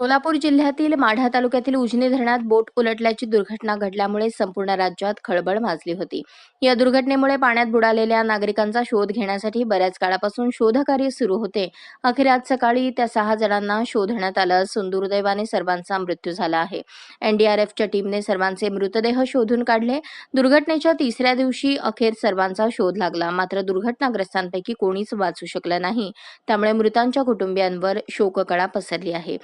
सोलापूर जिल्ह्यातील माढा तालुक्यातील उजनी धरणात बोट उलटल्याची दुर्घटना घडल्यामुळे संपूर्ण राज्यात खळबळ माजली होती. या दुर्घटनेमुळे पाण्यात बुडालेल्या नागरिकांचा शोध घेण्यासाठी बऱ्याच काळापासून शोधकार्य सुरू होते. अखेर आज सकाळी त्या सहा जणांना शोधण्यात आलं असून दुर्दैवाने सर्वांचा मृत्यू झाला आहे. एनडीआरएफच्या टीमने सर्वांचे मृतदेह शोधून काढले. दुर्घटनेच्या तिसऱ्या दिवशी अखेर सर्वांचा शोध लागला. मात्र दुर्घटनाग्रस्तांपैकी कोणीच वाचू शकलं नाही. त्यामुळे मृतांच्या कुटुंबियांवर शोककळा पसरली आहे.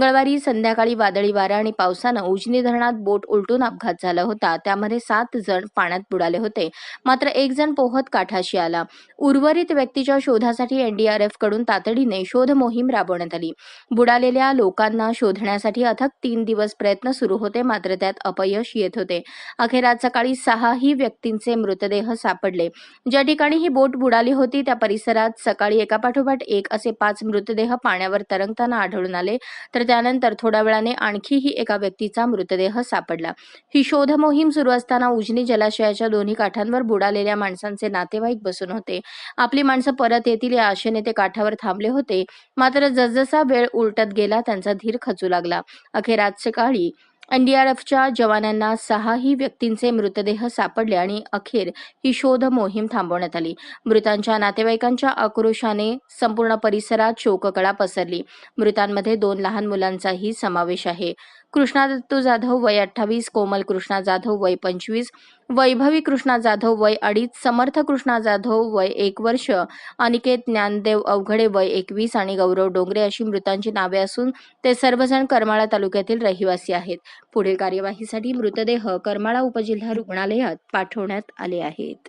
मंगळवारी संध्याकाळी वादळी वारा आणि पावसानं उजनी धरणात बोट उलटून अपघात झाला होता. त्यामध्ये सात जण पाण्यात बुडाले होते. मात्र एक जण पोहत काठाशी आला. उर्वरित व्यक्तीच्या शोधासाठी एनडीआरएफकडून तातडीने शोध मोहीम राबवण्यात आली. बुडालेल्या लोकांना शोधण्यासाठी अथक तीन दिवस प्रयत्न सुरू होते मात्र त्यात अपयश येत होते. अखेर आज सकाळी सहाही व्यक्तींचे मृतदेह सापडले. ज्या ठिकाणी ही बोट बुडाली होती त्या परिसरात सकाळी एकापाठोपाठ एक असे पाच मृतदेह पाण्यावर तरंगताना आढळून आले. तर त्यानंतर थोड्या वेळाने आणखीही एका व्यक्तीचा मृतदेह सापडला. ही शोध मोहीम सुरू असताना उजनी जलाशयाच्या दोन्ही काठांवर बुडालेल्या माणसांचे नातेवाईक बसून होते. आपली माणसं परत येतील या आशेने ते काठावर थांबले होते. मात्र जसजसा वेळ उलटत गेला त्यांचा धीर खचू लागला. अखेर आज सकाळी एनडीआरएफच्या जवानांना सहाही व्यक्तींचे मृतदेह सापडले आणि अखेर ही शोध मोहीम थांबवण्यात आली. मृतांच्या नातेवाईकांच्या आक्रोशाने संपूर्ण परिसरात शोककळा पसरली. मृतांमध्ये दोन लहान मुलांचाही समावेश आहे. कृष्णा दत्तू जाधव वय अठ्ठावीस कोमल कृष्णा जाधव वय पंचवीस वैभवी कृष्णा जाधव वय अडीच समर्थ कृष्णा जाधव वय एक वर्ष अनिकेत ज्ञानदेव अवघडे वय एकवीस आणि गौरव डोंगरे अशी मृतांची नावे असून ते सर्वजण करमाळा तालुक्यातील रहिवासी आहेत. पुढील कार्यवाहीसाठी मृतदेह करमाळा उपजिल्हा रुग्णालयात पाठवण्यात आले आहेत.